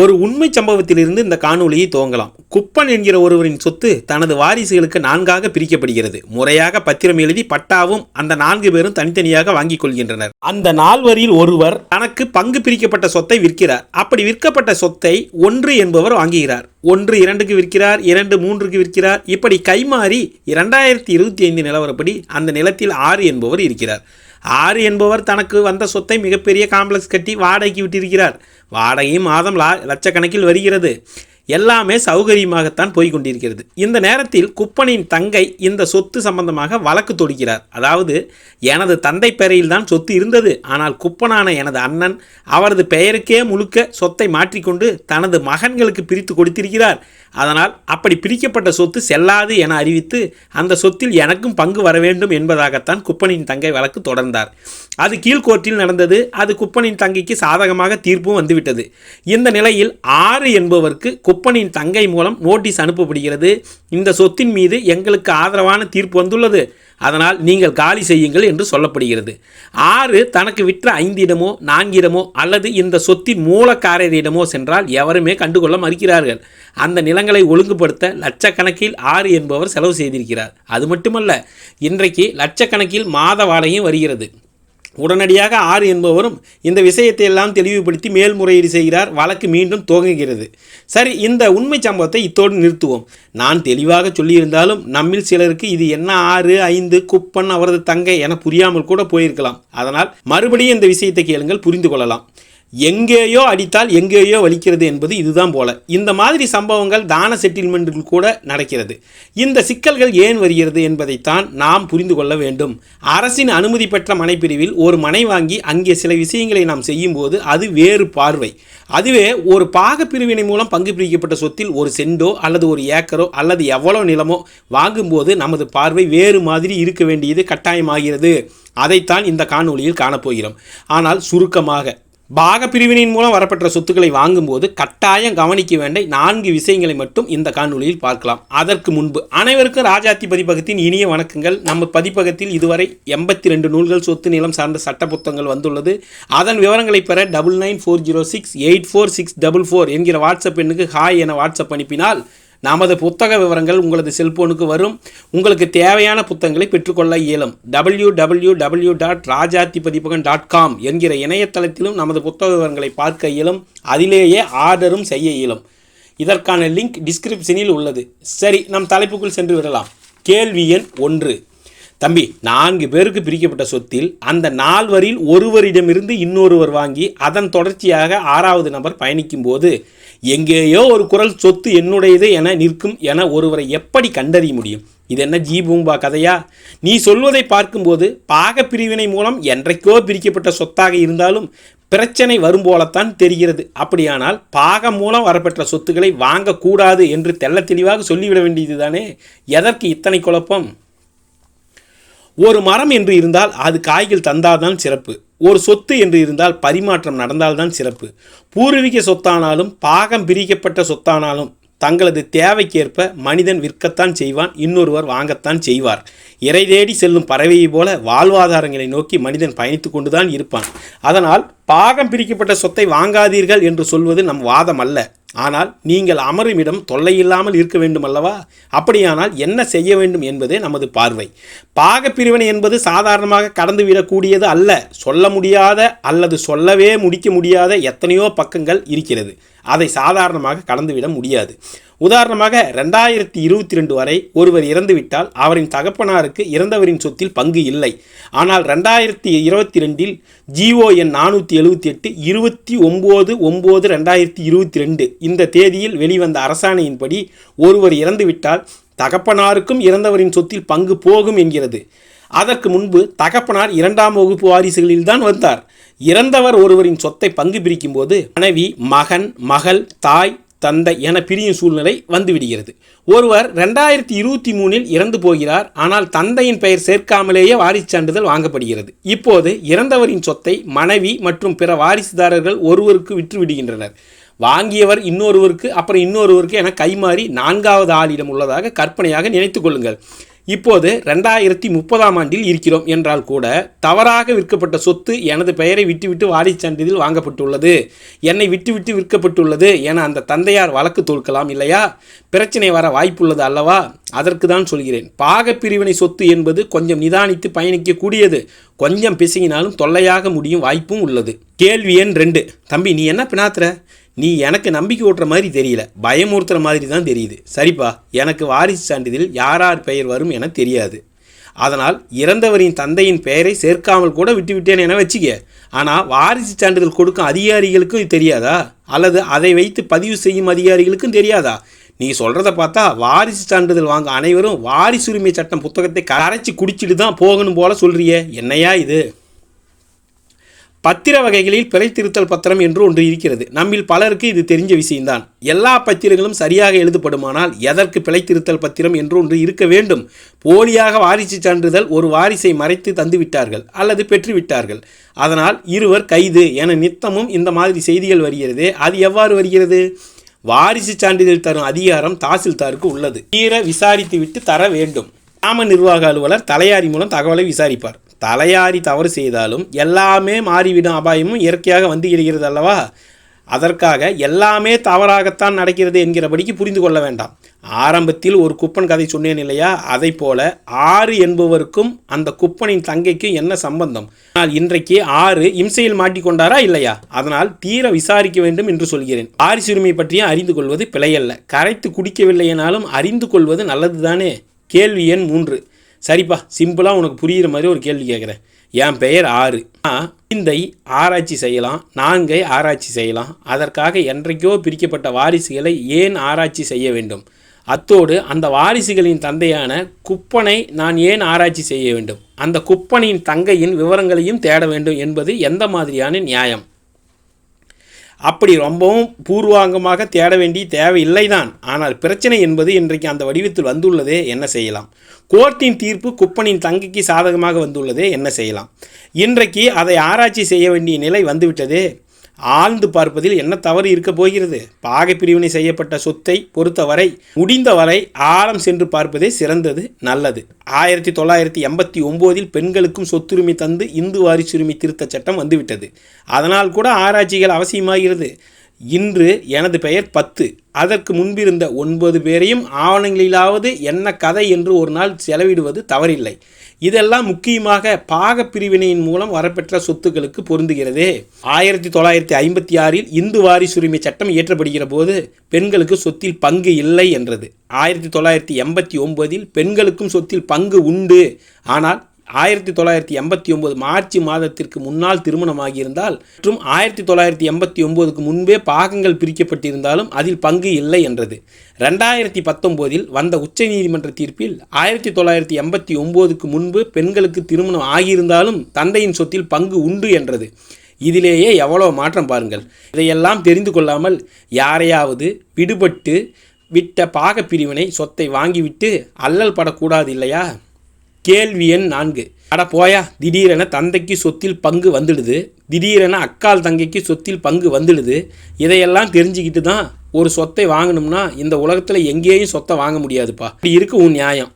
ஒரு உண்மை சம்பவத்திலிருந்து இந்த காணொலியை துவங்கலாம். குப்பன் என்கிற ஒருவரின் சொத்து தனது வாரிசுகளுக்கு நான்காக பிரிக்கப்படுகிறது. முறையாக பத்திரம் எழுதி பட்டாவும் அந்த நான்கு பேரும் தனித்தனியாக வாங்கிக் கொள்கின்றனர். அந்த நால்வரில் ஒருவர் தனக்கு பங்கு பிரிக்கப்பட்ட சொத்தை விற்கிறார். அப்படி விற்கப்பட்ட சொத்தை ஒன்று என்பவர் வாங்குகிறார். ஒன்று இரண்டுக்கு விற்கிறார் இரண்டு மூன்றுக்கு விற்கிறார். இப்படி கைமாறி இரண்டாயிரத்தி இருபத்தி ஐந்து நிலவரப்படி அந்த நிலத்தில் ஆறு என்பவர் இருக்கிறார். ஆறு என்பவர் தனக்கு வந்த சொத்தை மிகப்பெரிய காம்ப்ளெக்ஸ் கட்டி வாடகைக்கு விட்டிருக்கிறார். வாடகையும் மாதம் லா லட்சக்கணக்கில் வருகிறது. எல்லாமே சௌகரியமாகத்தான் போய்கொண்டிருக்கிறது. இந்த நேரத்தில் குப்பனின் தங்கை இந்த சொத்து சம்பந்தமாக வழக்கு தொடுக்கிறார். அதாவது எனது தந்தை பெயரில்தான் சொத்து இருந்தது. ஆனால் குப்பனான எனது அண்ணன் அவரது பெயருக்கே முழுக்க சொத்தை மாற்றிக்கொண்டு தனது மகன்களுக்கு பிரித்து கொடுத்திருக்கிறார். அதனால் அப்படி பிரிக்கப்பட்ட சொத்து செல்லாது என அறிவித்து அந்த சொத்தில் எனக்கும் பங்கு வர வேண்டும் என்பதாகத்தான் குப்பனின் தங்கை வழக்கு தொடர்ந்தார். அது கீழ்கோர்ட்டில் நடந்தது. அது குப்பனின் தங்கைக்கு சாதகமாக தீர்ப்பும் வந்துவிட்டது. இந்த நிலையில் ஆறு என்பவருக்கு குப்பனின் தங்கை மூலம் நோட்டீஸ் அனுப்பப்படுகிறது. இந்த சொத்தின் மீது எங்களுக்கு ஆதரவான தீர்ப்பு வந்துள்ளது. அதனால் நீங்கள் காலி செய்யுங்கள் என்று சொல்லப்படுகிறது. ஆறு தனக்கு விற்ற ஐந்திடமோ நான்கிடமோ அல்லது இந்த சொத்தின் மூலக்காரரிடமோ சென்றால் எவருமே கண்டுகொள்ள மறுக்கிறார்கள். அந்த நிலங்களை ஒழுங்குபடுத்த லட்சக்கணக்கில் ஆறு என்பவர் செலவு செய்திருக்கிறார். அது மட்டுமல்ல இன்றைக்கு லட்சக்கணக்கில் மாத வாடகையும் வருகிறது. உடனடியாக ஆறு என்பவரும் இந்த விஷயத்தை எல்லாம் தெளிவுபடுத்தி மேல்முறையீடு செய்கிறார். வழக்கு மீண்டும் துவங்குகிறது. சரி இந்த உண்மை சம்பவத்தை இத்தோடு நிறுத்துவோம். நான் தெளிவாக சொல்லியிருந்தாலும் நம்மில் சிலருக்கு இது என்ன ஆறு ஐந்து குப்பன் அவரது தங்கை என புரியாமல் கூட போயிருக்கலாம். அதனால் மறுபடியும் இந்த விஷயத்தை கேளுங்கள் புரிந்து கொள்ளலாம். எங்கேயோ அடித்தால் எங்கேயோ வலிக்கிறது என்பது இதுதான் போல. இந்த மாதிரி சம்பவங்கள் தான செட்டில்மெண்ட்டில் கூட நடக்கிறது. இந்த சிக்கல்கள் ஏன் வருகிறது என்பதைத்தான் நாம் புரிந்து கொள்ள வேண்டும். அரசின் அனுமதி பெற்ற மனைப்பிரிவில் ஒரு மனை வாங்கி அங்கே சில விஷயங்களை நாம் செய்யும்போது அது வேறு பார்வை. அதுவே ஒரு பாகப்பிரிவினை மூலம் பங்கு பிரிக்கப்பட்ட சொத்தில் ஒரு செண்டோ அல்லது ஒரு ஏக்கரோ அல்லது எவ்வளோ நிலமோ வாங்கும்போது நமது பார்வை வேறு மாதிரி இருக்க வேண்டியது கட்டாயமாகிறது. அதைத்தான் இந்த காணொளியில் காணப்போகிறோம். ஆனால் சுருக்கமாக பாக பிரிவினையின் மூலம் வரப்பெற்ற சொத்துக்களை வாங்கும்போது கட்டாயம் கவனிக்க வேண்டிய நான்கு விஷயங்களை மட்டும் இந்த காணொலியில் பார்க்கலாம். அதற்கு முன்பு அனைவருக்கும் ராஜாத்தி பதிப்பகத்தின் இனிய வணக்கங்கள். நம்ம பதிப்பகத்தில் இதுவரை எண்பத்தி ரெண்டு நூல்கள் சொத்து நிலம் சார்ந்த சட்ட புத்தகங்கள் வந்துள்ளது. அதன் விவரங்களை பெற double nine four zero six eight four six double four என்கிற வாட்ஸ்அப் எண்ணுக்கு ஹாய் என வாட்ஸ்அப் அனுப்பினால் நமது புத்தக விவரங்கள் உங்களது செல்போனுக்கு வரும். உங்களுக்கு தேவையான புத்தகங்களை பெற்றுக்கொள்ள இயலும். W W W dot Rajathi Pathippagam dot com என்கிற இணையதளத்திலும் நமது புத்தக விவரங்களை பார்க்க இயலும். அதிலேயே ஆர்டரும் செய்ய இயலும். இதற்கான லிங்க் டிஸ்கிரிப்ஷனில் உள்ளது. சரி நம் தலைப்புக்குள் சென்று விடலாம். கேள்வி எண் ஒன்று. தம்பி நான்கு பேருக்கு பிரிக்கப்பட்ட சொத்தில் அந்த நால்வரில் ஒருவரிடமிருந்து இன்னொருவர் வாங்கி அதன் தொடர்ச்சியாக ஆறாவது நபர் பயணிக்கும் போது எங்கேயோ ஒரு குரல் சொத்து என்னுடையது என நிற்கும் என ஒருவரை எப்படி கண்டறிய முடியும்? இது என்ன ஜி பூம்பா கதையா? நீ சொல்வதை பார்க்கும்போது பாக பிரிவினை மூலம் என்றைக்கோ பிரிக்கப்பட்ட சொத்தாக இருந்தாலும் பிரச்சனை வரும் போலத்தான் தெரிகிறது. அப்படியானால் பாகம் மூலம் வரப்பெற்ற சொத்துக்களை வாங்கக்கூடாது என்று தெள்ளத் தெளிவாக சொல்லிவிட வேண்டியதுதானே? எதற்கு இத்தனை குழப்பம்? ஒரு மரம் என்று இருந்தால் அது காய்கள் தந்தால்தான் சிறப்பு. ஒரு சொத்து என்று இருந்தால் பரிமாற்றம் நடந்தால்தான் சிறப்பு. பூர்வீக சொத்தானாலும் பாகம் பிரிக்கப்பட்ட சொத்தானாலும் தங்களது தேவைக்கேற்ப மனிதன் விற்கத்தான் செய்வான் இன்னொருவர் வாங்கத்தான் செய்வார். இறை தேடி செல்லும் பறவையைப் போல வாழ்வாதாரங்களை நோக்கி மனிதன் பயணித்து கொண்டுதான் இருப்பான். அதனால் பாகம் பிரிக்கப்பட்ட சொத்தை வாங்காதீர்கள் என்று சொல்வது நம் வாதம் அல்ல. ஆனால் நீங்கள் அமரும் இடம் தொல்லையில்லாமல் இருக்க வேண்டும் அல்லவா அப்படியானால் என்ன செய்ய வேண்டும் என்பதே நமது பார்வை. பாகப்பிரிவினை என்பது சாதாரணமாக கடந்துவிடக்கூடியது அல்ல. சொல்ல முடியாத அல்லது சொல்லவே முடிக்க முடியாத எத்தனையோ பக்கங்கள் இருக்கிறது. அதை சாதாரணமாக கடந்துவிட முடியாது. உதாரணமாக ரெண்டாயிரத்தி இருபத்தி ரெண்டு வரை ஒருவர் இறந்துவிட்டால் அவரின் தகப்பனாருக்கு இறந்தவரின் சொத்தில் பங்கு இல்லை. ஆனால் ரெண்டாயிரத்தி இருபத்தி ரெண்டில் ஜிஓ எண் நானூற்றி எழுபத்தி எட்டு இருபத்தி ஒம்பது ஒம்பது ரெண்டாயிரத்தி இருபத்தி ரெண்டு இந்த தேதியில் வெளிவந்த அரசாணையின்படி ஒருவர் இறந்துவிட்டால் தகப்பனாருக்கும் இறந்தவரின் சொத்தில் பங்கு போகும் என்கிறது. அதற்கு முன்பு தகப்பனார் இரண்டாம் வகுப்பு வாரிசுகளில்தான் வந்தார். இறந்தவர் ஒருவரின் சொத்தை பங்கு பிரிக்கும்போது மனைவி மகன் மகள் தாய் தந்தை என பிரியும் சூழ்நிலை வந்துவிடுகிறது. ஒருவர் ரெண்டாயிரத்தி இருபத்தி மூணில் இறந்து போகிறார். ஆனால் தந்தையின் பெயர் சேர்க்காமலேயே வாரிசு சான்றிதழ் வாங்கப்படுகிறது. இப்போது இறந்தவரின் சொத்தை மனைவி மற்றும் பிற வாரிசுதாரர்கள் ஒருவருக்கு விற்று விடுகின்றனர் வாங்கியவர் இன்னொருவருக்கு அப்புறம் இன்னொருவருக்கு என கைமாறி நான்காவது ஆளிடம் உள்ளதாக கற்பனையாக நினைத்துக் கொள்ளுங்கள். இப்போது ரெண்டாயிரத்தி முப்பதாம் ஆண்டில் இருக்கிறோம் என்றால் கூட தவறாக விற்கப்பட்ட சொத்து எனது பெயரை விட்டுவிட்டு வாரிச் சான்றிதழ் வாங்கப்பட்டுள்ளது. என்னை விட்டுவிட்டு விற்கப்பட்டுள்ளது என அந்த தந்தையார் வழக்கு தொடுக்கலாம் இல்லையா? பிரச்சனை வர வாய்ப்புள்ளது அல்லவா? அதற்கு தான் சொல்கிறேன். பாக பிரிவினை சொத்து என்பது கொஞ்சம் நிதானித்து பயணிக்கக்கூடியது. கொஞ்சம் பிசங்கினாலும் தொல்லையாக முடியும் வாய்ப்பும் உள்ளது. கேள்வி எண் ரெண்டு. தம்பி நீ என்ன பினாத்துற? நீ எனக்கு நம்பிக்கை ஓட்டுற மாதிரி தெரியல. பயமுறுத்துற மாதிரி தான் தெரியுது. சரிப்பா எனக்கு வாரிசு சான்றிதழில் யாரார் பெயர் வரும் என தெரியாது. அதனால் இறந்தவரின் தந்தையின் பெயரை சேர்க்காமல் கூட விட்டுவிட்டேன் என வச்சுக்க. ஆனால் வாரிசு சான்றிதழ் கொடுக்கும் அதிகாரிகளுக்கும் இது தெரியாதா? அல்லது அதை வைத்து பதிவு செய்யும் அதிகாரிகளுக்கும் தெரியாதா? நீ சொல்கிறத பார்த்தா வாரிசு சான்றிதழ் வாங்க அனைவரும் வாரிசுரிமை சட்டம் புத்தகத்தை கரைச்சி குடிச்சிட்டு தான் போகணும் போல சொல்கிறிய என்னையா இது? பத்திர வகைகளில் பிழை திருத்தல் பத்திரம் என்று ஒன்று இருக்கிறது. நம்மில் பலருக்கு இது தெரிஞ்ச விஷயம்தான். எல்லா பத்திரங்களும் சரியாக எழுதப்படுமானால் எதற்கு பிழை திருத்தல் பத்திரம் என்று ஒன்று இருக்க வேண்டும். போலியாக வாரிசு சான்றிதழ் ஒரு வாரிசை மறைத்து தந்துவிட்டார்கள் அல்லது பெற்றுவிட்டார்கள். அதனால் இருவர் கைது என நித்தமும் இந்த மாதிரி செய்திகள் வருகிறது அது எவ்வாறு வருகிறது? வாரிசு சான்றிதழ் தரும் அதிகாரம் தாசில்தாருக்கு உள்ளது. தீர விசாரித்துவிட்டு தர வேண்டும். கிராம நிர்வாக அலுவலர் தலையாரி மூலம் தகவலை விசாரிப்பார். தலையாரி தவறு செய்தாலும் எல்லாமே மாறிவிடும் அபாயமும் இயற்கையாக வந்து இருக்கிறது அல்லவா? அதற்காக எல்லாமே தவறாகத்தான் நடக்கிறது என்கிறபடிக்கு புரிந்து கொள்ள வேண்டாம். ஆரம்பத்தில் ஒரு குப்பன் கதை சொன்னேன் இல்லையா? அதை போல ஆறு என்பவருக்கும் அந்த குப்பனின் தங்கைக்கும் என்ன சம்பந்தம்? ஆனால் இன்றைக்கு ஆறு இம்சையில் மாட்டிக்கொண்டாரா இல்லையா? அதனால் தீர விசாரிக்க வேண்டும் என்று சொல்கிறேன். ஆரிசுரிமை பற்றியும் அறிந்து கொள்வது பிழையல்ல. கரைத்து குடிக்கவில்லை எனாலும் அறிந்து கொள்வது நல்லதுதானே? கேள்வி எண் மூன்று. சரிப்பா சிம்பிளாக உனக்கு புரிகிற மாதிரி ஒரு கேள்வி கேட்குறேன். என் பெயர் ஆறு. ஐந்தை ஆராய்ச்சி செய்யலாம் நான்கை ஆராய்ச்சி செய்யலாம். அதற்காக என்றைக்கோ பிரிக்கப்பட்ட வாரிசுகளை ஏன் ஆராய்ச்சி செய்ய வேண்டும்? அத்தோடு அந்த வாரிசுகளின் தந்தையான குப்பனை நான் ஏன் ஆராய்ச்சி செய்ய வேண்டும்? அந்த குப்பனின் தங்கையின் விவரங்களையும் தேட வேண்டும் என்பது எந்த மாதிரியான நியாயம்? அப்படி ரொம்பவும் பூர்வாங்கமாக தேட வேண்டிய தேவையில்லை தான் ஆனால் பிரச்சனை என்பது இன்றைக்கு அந்த வடிவத்தில் வந்துள்ளதே என்ன செய்யலாம். கோர்ட்டின் தீர்ப்பு குப்பனின் தங்கைக்கு சாதகமாக வந்துள்ளதே என்ன செய்யலாம். இன்றைக்கு அதை ஆராய்ச்சி செய்ய வேண்டிய நிலை வந்துவிட்டதே. ஆழ்ந்து பார்ப்பதில் என்ன தவறு இருக்க போகிறது? பாகை பிரிவினை செய்யப்பட்ட சொத்தை பொறுத்தவரை முடிந்தவரை ஆழம் சென்று பார்ப்பதே சிறந்தது நல்லது. ஆயிரத்தி தொள்ளாயிரத்தி எண்பத்தி ஒம்போதில் பெண்களுக்கும் சொத்துரிமை தந்து இந்து வாரிசுரிமை திருத்த சட்டம் வந்துவிட்டது. அதனால் கூட ஆராய்ச்சிகள் அவசியமாகிறது. இன்று எனது பெயர் பத்து. அதற்கு முன்பிருந்த ஒன்பது பேரையும் ஆவணங்களிலாவது என்ன கதை என்று ஒரு நாள் செலவிடுவது தவறில்லை. இதெல்லாம் முக்கியமாக பாக பிரிவினையின் மூலம் வரப்பெற்ற சொத்துக்களுக்கு பொருந்துகிறது. ஆயிரத்தி தொள்ளாயிரத்தி ஐம்பத்தி ஆறில் இந்து வாரிசுரிமை சட்டம் இயற்றப்படுகிற போது பெண்களுக்கு சொத்தில் பங்கு இல்லை என்றது. ஆயிரத்தி தொள்ளாயிரத்தி எண்பத்தி ஒன்பதில் பெண்களுக்கும் சொத்தில் பங்கு உண்டு. ஆனால் ஆயிரத்தி தொள்ளாயிரத்தி எண்பத்தி ஒம்பது மார்ச் மாதத்திற்கு முன்னால் திருமணமாகியிருந்தால் மற்றும் ஆயிரத்தி தொள்ளாயிரத்தி எண்பத்தி ஒம்போதுக்கு முன்பே பாகங்கள் பிரிக்கப்பட்டிருந்தாலும் அதில் பங்கு இல்லை என்றது. ரெண்டாயிரத்தி பத்தொம்போதில் வந்த உச்சநீதிமன்ற தீர்ப்பில் ஆயிரத்தி தொள்ளாயிரத்தி எண்பத்தி ஒம்போதுக்கு முன்பு பெண்களுக்கு திருமணம் ஆகியிருந்தாலும் தந்தையின் சொத்தில் பங்கு உண்டு என்றது. இதிலேயே எவ்வளோ மாற்றம் பாருங்கள். இதையெல்லாம் தெரிந்து கொள்ளாமல் யாரையாவது விடுபட்டு விட்ட பாகப்பிரிவினை சொத்தை வாங்கிவிட்டு அல்லல் படக்கூடாது இல்லையா? கேள்வி எண் நான்கு. அட போயா திடீரென தந்தைக்கு சொத்தில் பங்கு வந்துடுது. திடீரென அக்கால் தங்கைக்கு சொத்தில் பங்கு வந்துடுது. இதையெல்லாம் தெரிஞ்சுக்கிட்டு தான் ஒரு சொத்தை வாங்கணும்னா இந்த உலகத்தில் எங்கேயும் சொத்தை வாங்க முடியாதுப்பா. இப்படி இருக்கு உன் நியாயம்.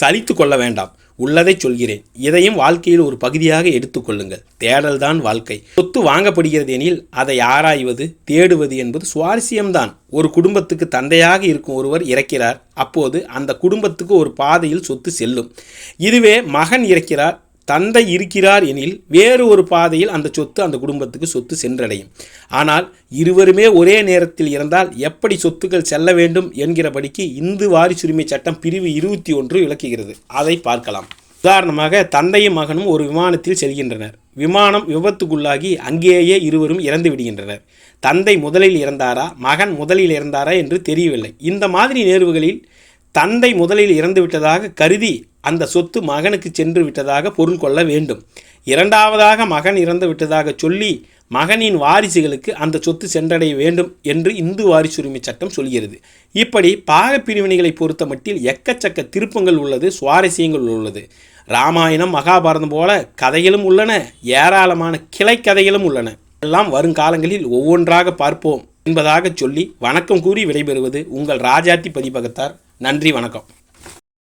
சலித்து கொள்ள வேண்டாம். உள்ளதை சொல்கிறேன். இதையும் வாழ்க்கையில் ஒரு பகுதியாக எடுத்துக்கொள்ளுங்கள் தேடல்தான் வாழ்க்கை. சொத்து வாங்கப்படுகிறது எனில் அதை ஆராய்வது தேடுவது என்பது சுவாரஸ்யம்தான். ஒரு குடும்பத்துக்கு தந்தையாக இருக்கும் ஒருவர் இறக்கிறார். அப்போது அந்த குடும்பத்துக்கு ஒரு பாதையில் சொத்து செல்லும். இதுவே மகன் இறக்கிறார் தந்தை இருக்கிறார் எனில் வேறு ஒரு பாதையில் அந்த சொத்து அந்த குடும்பத்துக்கு சொத்து சென்றடையும். ஆனால் இருவருமே ஒரே நேரத்தில் இறந்தால் எப்படி சொத்துக்கள் செல்ல வேண்டும் என்கிறபடிக்கு இந்து வாரிசுரிமை சட்டம் பிரிவு இருபத்தி ஒன்று விளக்குகிறது. அதை பார்க்கலாம். உதாரணமாக தந்தையும் மகனும் ஒரு விமானத்தில் செல்கின்றனர். விமானம் விபத்துக்குள்ளாகி அங்கேயே இருவரும் இறந்து விடுகின்றனர். தந்தை முதலில் இறந்தாரா? மகன் முதலில் இறந்தாரா என்று தெரியவில்லை. இந்த மாதிரி நேர்வுகளில் தந்தை முதலில் இறந்து விட்டதாக கருதி அந்த சொத்து மகனுக்கு சென்று விட்டதாக பொருள் கொள்ள வேண்டும். இரண்டாவதாக மகன் இறந்து விட்டதாக சொல்லி மகனின் வாரிசுகளுக்கு அந்த சொத்து சென்றடைய வேண்டும் என்று இந்து வாரிசுரிமை சட்டம் சொல்கிறது. இப்படி பாகப்பிரிவினைகளை பொறுத்த மட்டில் எக்கச்சக்க திருப்பங்கள் உள்ளது சுவாரஸ்யங்கள் உள்ளது. ராமாயணம் மகாபாரதம் போல கதைகளும் உள்ளன ஏராளமான கிளை கதைகளும் உள்ளன. எல்லாம் வருங்காலங்களில் ஒவ்வொன்றாக பார்ப்போம் என்பதாக சொல்லி வணக்கம் கூறி விடைபெறுவது உங்கள் ராஜாத்தி பதிப்பகத்தார் நன்றி வணக்கம்.